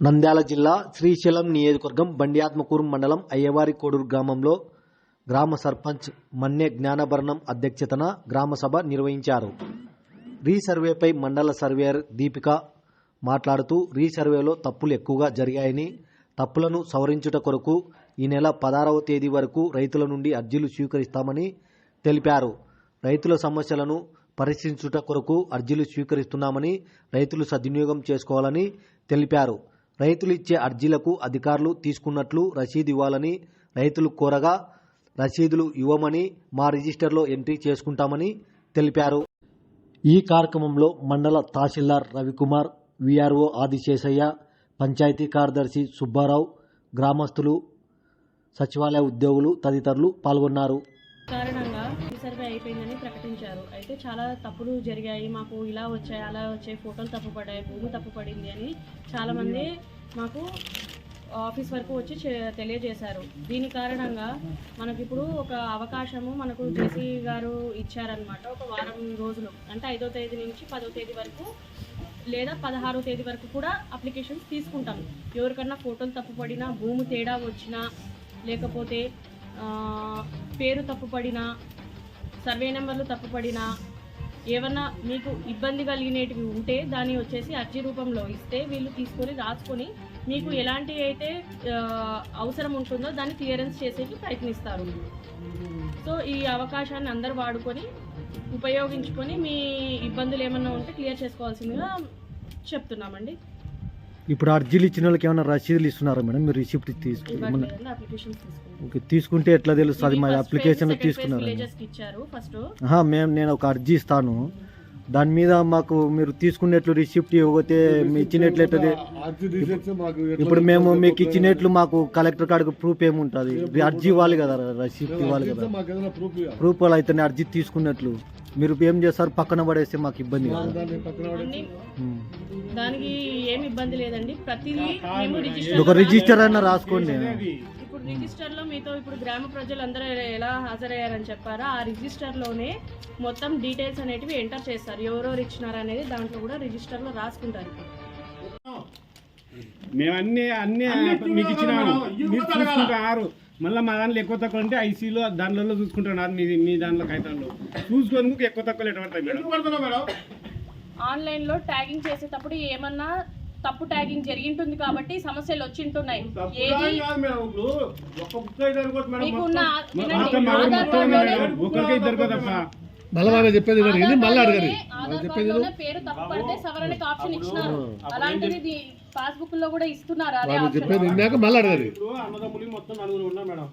నంద్యాల జిల్లా శ్రీశైలం నియోజకవర్గం బండియాత్మకూరు మండలం అయ్యవారి కోడూరు గ్రామంలో గ్రామ సర్పంచ్ మన్నే జ్ఞానభరణం అధ్యక్షతన గ్రామసభ నిర్వహించారు. రీసర్వేపై మండల సర్వేయర్ దీపిక మాట్లాడుతూ రీసర్వేలో తప్పులు ఎక్కువగా జరిగాయని తప్పులను సవరించుట కొరకు ఈ నెల పదహారవ తేదీ వరకు రైతుల నుండి అర్జీలు స్వీకరిస్తామని తెలిపారు. రైతుల సమస్యలను పరిశీలించుట కొరకు అర్జీలు స్వీకరిస్తున్నామని రైతులు సద్వినియోగం చేసుకోవాలని తెలిపారు. రైతులు ఇచ్చే అర్జీలకు అధికారులు తీసుకున్నట్లు రసీదు ఇవ్వాలని రైతులు కోరగా రసీదులు ఇవ్వమని మా రిజిస్టర్లో ఎంట్రీ చేసుకుంటామని తెలిపారు. ఈ కార్యక్రమంలో మండల తహసీల్దార్ రవికుమార్ విఆర్ఓ ఆదిశేషయ్య పంచాయతీ కార్యదర్శి సుబ్బారావు గ్రామస్తులు సచివాలయ ఉద్యోగులు తదితరులు పాల్గొన్నారు. కారణంగా సర్వే అయిపోయిందని ప్రకటించారు. అయితే చాలా తప్పులు జరిగాయి. మాకు ఇలా వచ్చాయి అలా వచ్చాయి ఫోటోలు తప్పు పడ్డాయి భూమి తప్పు పడింది అని చాలామంది మాకు ఆఫీస్ వరకు వచ్చి తెలియజేశారు. దీని కారణంగా మనకి ఇప్పుడు ఒక అవకాశము మనకు జేసీ గారు ఇచ్చారనమాట ఒక వారం రోజులు అంటే ఐదో తేదీ నుంచి పదో తేదీ వరకు లేదా పదహారో తేదీ వరకు కూడా అప్లికేషన్స్ తీసుకుంటాం. ఎవరికన్నా ఫోటోలు తప్పుపడినా భూమి తేడా వచ్చినా లేకపోతే పేరు తప్పుపడినా సర్వే నెంబర్లు తప్పుపడినా ఏమన్నా మీకు ఇబ్బంది కలిగినవి ఉంటే దాన్ని వచ్చేసి అర్జీ రూపంలో ఇస్తే వీళ్ళు తీసుకొని రాసుకొని మీకు ఎలాంటి అయితే అవసరం ఉంటుందో దాన్ని క్లియరెన్స్ చేసేకి ప్రయత్నిస్తారు. సో ఈ అవకాశాన్ని అందరూ వాడుకొని ఉపయోగించుకొని మీ ఇబ్బందులు ఏమన్నా ఉంటే క్లియర్ చేసుకోవాల్సిందిగా చెప్తున్నామండి. ఇప్పుడు అర్జీలు ఇచ్చిన వాళ్ళకి ఏమైనా రసీదులు ఇస్తున్నారా మేడం? మీరు రిసిప్ట్ తీసుకుంటాం. ఓకే తీసుకుంటే ఎట్లా తెలుస్తుంది? మా అప్లికేషన్ తీసుకున్నారు మేము నేను ఒక అర్జీ ఇస్తాను. దాని మీద మాకు మీరు తీసుకున్నట్లు రిసిప్ట్ ఇవ్వకపోతే మీ ఇచ్చినట్లు ఎట్లది ఇప్పుడు మేము మీకు ఇచ్చినట్లు మాకు కలెక్టర్ కాడికి ప్రూఫ్ ఏముంటుంది? అర్జీ ఇవ్వాలి కదా రిసిప్ట్ ఇవ్వాలి కదా. ప్రూఫ్ వాళ్ళు అయితే అర్జీ తీసుకున్నట్లు. మీరు ఏం చేస్తారు? పక్కన పడేస్తే మాకు ఇబ్బంది. దానికి ఏమి ఇబ్బంది లేదండి. ప్రతిదీ ఒక రిజిస్టర్ రిజిస్టర్ అయినా రాసుకోండి. ఇప్పుడు రిజిస్టర్లో మీతో ఇప్పుడు గ్రామ ప్రజలందరూ ఎలా హాజరయ్యారని చెప్పారో? ఆ రిజిస్టర్లోనే మొత్తం డీటెయిల్స్ అనేటివి ఎంటర్ చేస్తారు. ఎవరెవరు ఇచ్చినారు అనేది దాంట్లో కూడా రిజిస్టర్లో రాసుకుంటారు మేము అన్ని అన్ని మీకు ఇచ్చినాము. మీరు చూసుకుంటున్నారు మళ్ళీ మా దాంట్లో ఎక్కువ తక్కువ అంటే ఐసీలో దాంట్లో చూసుకుంటున్నారు మీ మీ దాంట్లో కాగితాల్లో. చూసుకొని ఎక్కువ తక్కువ ఎటువంటి మేడం? ఆన్లైన్లో ట్యాగింగ్ చేసేటప్పుడు ఏమన్నా తప్పు ట్యాగింగ్ జరిగింటుంది కాబట్టి సమస్యలు వచ్చింటున్నాయి. చెప్పేది మళ్ళీ అడగరు కార్డులోనే పేరు తప్పు పడితే సవరణకి ఆప్షన్ ఇచ్చినారు. అలాంటిది పాస్బుక్లో కూడా ఇస్తున్నారు? చెప్పేది మళ్ళీ అడగరు అన్నదమ్ములు మొత్తం నలుగురు ఉన్నాం మేడం.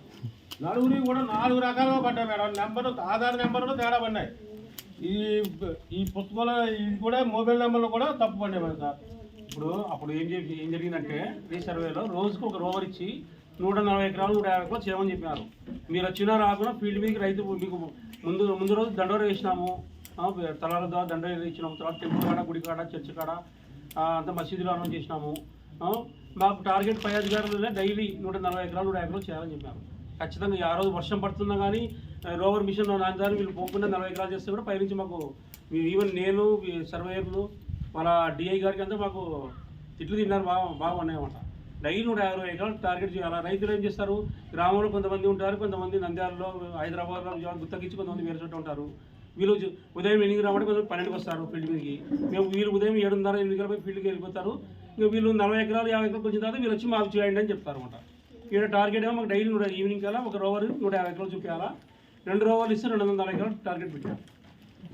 నలుగురి కూడా నాలుగు రకాలుగా పడ్డాయి మేడం. నెంబర్ ఆధార్ నెంబర్ కూడా తేడా పడినాయి ఈ ఈ పుస్తకాల ఇది కూడా మొబైల్ నెంబర్లు కూడా తప్పు పడ్డాయి మేడం సార్. ఇప్పుడు అప్పుడు ఏం చెప్పి ఏం జరిగిందంటే ఈ సర్వేలో రోజుకు ఒక రోవర్ ఇచ్చి నూట నలభై ఎకరాలు నూట యాభై ఎకరాలు చేయమని చెప్పారు మీరు వచ్చినా రాకుండా ఫీల్డ్ మీదకి రైతు మీకు ముందు ముందు రోజు దండోర వేసినాము. తలాల ద్వారా దండోర ఇచ్చినాము తర్వాత టెంపుల్ కాడ గుడి కాడ చర్చ్ కాడ అంత మసీదులో అనౌన్స్ చేసినాము. మాకు టార్గెట్ పై అధికారులనే డైలీ నూట నలభై ఎకరాలు నూట ఎకరాలు చేయాలని చెప్పారు. ఖచ్చితంగా ఆ రోజు వర్షం పడుతున్నా కానీ రోవర్ మిషన్ దాని దాన్ని వీళ్ళు పోకుండా నలభై ఎకరాలు చేస్తే కూడా పైనుంచి మాకు ఈవెన్ నేను సర్వేయర్లు మన డిఐ గారికి అంతా మాకు తిట్లు తిన్నారు బాగా బాగున్నాయన్నమాట డైలీ నూట యాభై ఎకరాలు టార్గెట్ చేయాలి. రైతులు ఏం చేస్తారు? గ్రామంలో కొంతమంది ఉంటారు కొంతమంది నంద్యాలలో హైదరాబాద్లో విజయవాడ గుత్తకిచ్చి కొంతమంది వేరే చోట ఉంటారు. వీళ్ళు ఉదయం ఎనిమిది రావడం కొంచెం పన్నెండుకి వస్తారు ఫీల్డ్ మీదకి. మేము వీళ్ళు ఉదయం ఏడున్నర ఎనిమిది పోయి ఫీల్డ్కి వెళ్ళిపోతారు. ఇంకా వీళ్ళు నలభై ఎకరాలు యాభై ఎకరాలు వచ్చిన తర్వాత వీళ్ళు వచ్చి మాకు చేయండి అని చెప్తారు అనమాట ఇక్కడ టార్గెట్ ఏమో మాకు డైలీ నూట ఈవినింగ్ కల్లా ఒక రోవర్ నూట యాభై ఎకరాలు చూపించాలా. రెండు రోవర్లు ఇస్తే రెండు వందల నలభై ఎకరాలు టార్గెట్ పెట్టారు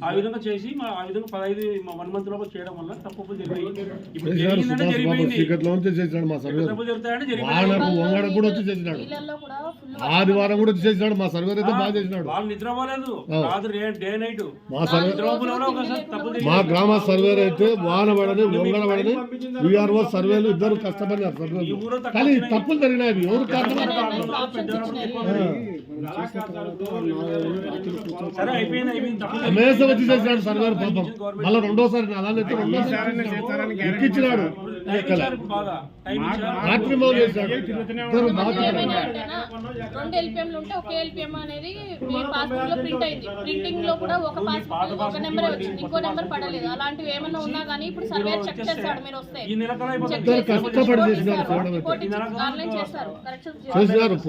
ఆ విధంగా చేసి మా ఆ విధంగా పదహైదు వన్ మంత్ లోపల చేయడం వల్ల జరిగాయి ఇప్పుడు జరిగిందంటే జరిగిపోయింది. జరుగుతాయంటే జరిగిపోయింది. ఫుల్ ఆదివారం కూడా వచ్చి చేసినాడు మా సర్వే అయితే బాగా చేసినాడు. వాళ్ళు నిద్ర అవ్వలేదు రాత్రి డే నైట్. మా గ్రామ సర్వేర్ అయితే వాన పడని వంగడ పడని విఆర్ఓ సర్వేలు ఇద్దరు కష్టపడినారు ఈ సర్వేలు. కానీ తప్పులు జరిగినాయి ఎవరు సరే అయిపోయింది అయిపోయింది. చేస్తే వచ్చి చేసినాడు సర్వేరు పాపం మళ్ళీ రెండోసారి ఎత్తి రెండోసారి రాత్రి మౌలు చేశాడు ఇద్దరు మాట్లాడారు ఏమైనా ఉంటేనా రెండు ఎల్పిఎంలు ఉంటే ఒకే ఎల్పిఎం అనేది మీ పాస్బుక్లో ప్రింట్ అయింది ప్రింటింగ్లో కూడా ఒక పాస్బుక్ ఒక నెంబర్ వచ్చింది ఇంకో నెంబర్ పడలేదు అలాంటివి ఏమైనా ఉన్నా కానీ ఇప్పుడు చెక్ చేస్తాడు మీరు వస్తే కష్టపడి చేసినారు ఆన్లైన్ చేస్తారు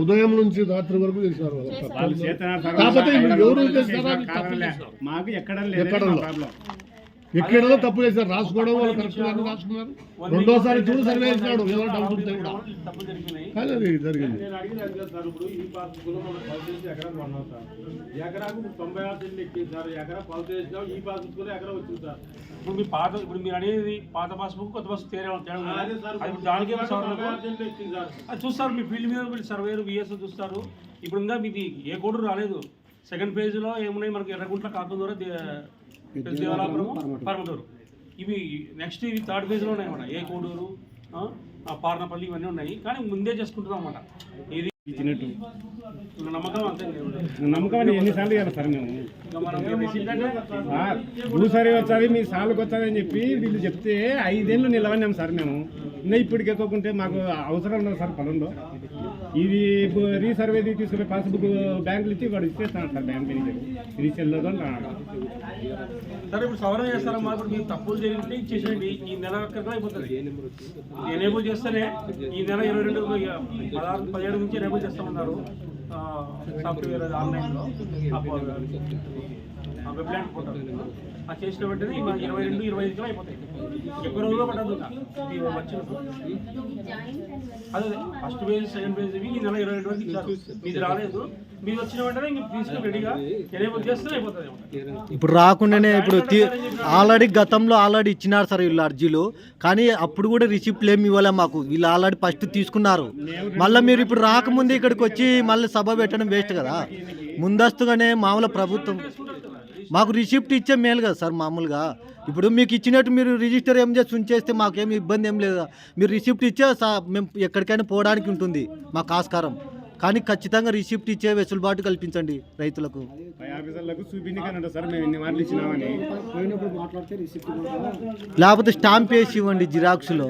ఉదయం నుంచి రాత్రి వరకు చేసినారు వాళ్ళు. కాకపోతే ఎవరు చేసినారు. మాకు ఎక్కడ తప్పు చేశారు. రాసుకోవడం వాళ్ళు కరెక్ట్గా రాసుకున్నారు. రెండోసారి చూడు సర్వే చేసినాడు. ఏదో డౌట్ ఉంటే కూడా. కానీ అది జరిగింది. ఇప్పుడు మీ పాత ఇప్పుడు మీరు అనేది పాత పాస్బుక్ కొత్త పాస్ తేడా దానికి అది చూస్తారు మీ ఫీల్డ్ మీద సర్వేలు విఎస్ చూస్తారు. ఇప్పుడు ఇంకా మీది ఏ కోడ్ రాలేదు. సెకండ్ పేజ్లో ఏమున్నాయి? మనకి ఎర్రగుంట్ల కాకుండా ద్వారా దే- దేవలాపురము పరమటూరు. ఇవి నెక్స్ట్ ఇవి థర్డ్ పేజ్లో ఉన్నాయి అన్నమాట. ఏ కోడూరు పార్నపల్లి ఇవన్నీ ఉన్నాయి. కానీ ముందే చేసుకుంటున్నాం అన్నమాట. ఇది ఇచ్చినట్టు నమ్మకం అంతే నమ్మకం ఎన్నిసార్లు ఇవ్వాలి సార్ మేము? సార్ భూసారి వచ్చాది మీ సార్లకు వచ్చాది అని చెప్పి వీళ్ళు చెప్తే ఐదేళ్ళు నిలవన్నాం సార్ మేము. ఇంకా మాకు అవసరం ఉండదు సార్ పొలంలో ఇది బు- రీసర్వేది తీసుకునే పాస్బుక్ బ్యాంకులు ఇచ్చి వాడు ఇచ్చేస్తాను సార్ బ్యాంక్ మేనేజర్ ఇది చెల్లదు అంటున్నాడు సరే ఇప్పుడు సవరణ చేస్తారమ్మా ఇప్పుడు మీరు తప్పులు జరిగితే ఇచ్చేసేయండి. ఈ నెల అయిపోతుంది. ఎనేబుల్ చేస్తేనే ఈ నెల ఇరవై రెండు పదహారు పదిహేడు నుంచి ఎనేబుల్ చేస్తామన్నారు. సాఫ్ట్వేర్ ఆన్లైన్లో వెబ్లాండ్ పోర్టల్ ఆ చేసిన వెంటనే ఇరవై రెండు ఇరవై ఐదు కిలో అయిపోతాయి. ఎక్కువ రోజుల్లో పట్టదు ఇంకా. వచ్చినప్పుడు అదే ఫస్ట్ పేజ్ సెకండ్ పేజ్ ఇవి ఈ నెల ఇరవై రెండు వరకు ఇచ్చారు. మీది రాలేదు. మీరు వచ్చిన వెంటనే ఇంక తీసుకుని రెడీగా ఎనేబుల్ చేస్తే అయిపోతుంది ఇప్పుడు రాకుండానే ఇప్పుడు ఆల్రెడీ గతంలో ఆల్రెడీ ఇచ్చినారు సార్ వీళ్ళు అర్జీలు. కానీ అప్పుడు కూడా రిసిప్ట్లు ఏమి ఇవ్వలే మాకు. వీళ్ళు ఆల్రెడీ ఫస్ట్ తీసుకున్నారు. మళ్ళీ మీరు ఇప్పుడు రాకముందే ఇక్కడికి వచ్చి మళ్ళీ సభ పెట్టడం వేస్ట్ కదా. ముందస్తుగానే మామూలు ప్రభుత్వం మాకు రిసిప్ట్ ఇచ్చే మేలు కదా సార్ మామూలుగా. ఇప్పుడు మీకు ఇచ్చినట్టు మీరు రిజిస్టర్ ఏం చేసి ఉంచేస్తే మాకేమి ఇబ్బంది ఏం లేదు. మీరు రిసిప్ట్ ఇచ్చే మేము ఎక్కడికైనా పోవడానికి ఉంటుంది మాకు ఆస్కారం కానీ ఖచ్చితంగా రిసిప్ట్ ఇచ్చే వెసులుబాటు కల్పించండి రైతులకు. లేకపోతే స్టాంప్ వేసి ఇవ్వండి జిరాక్స్లో.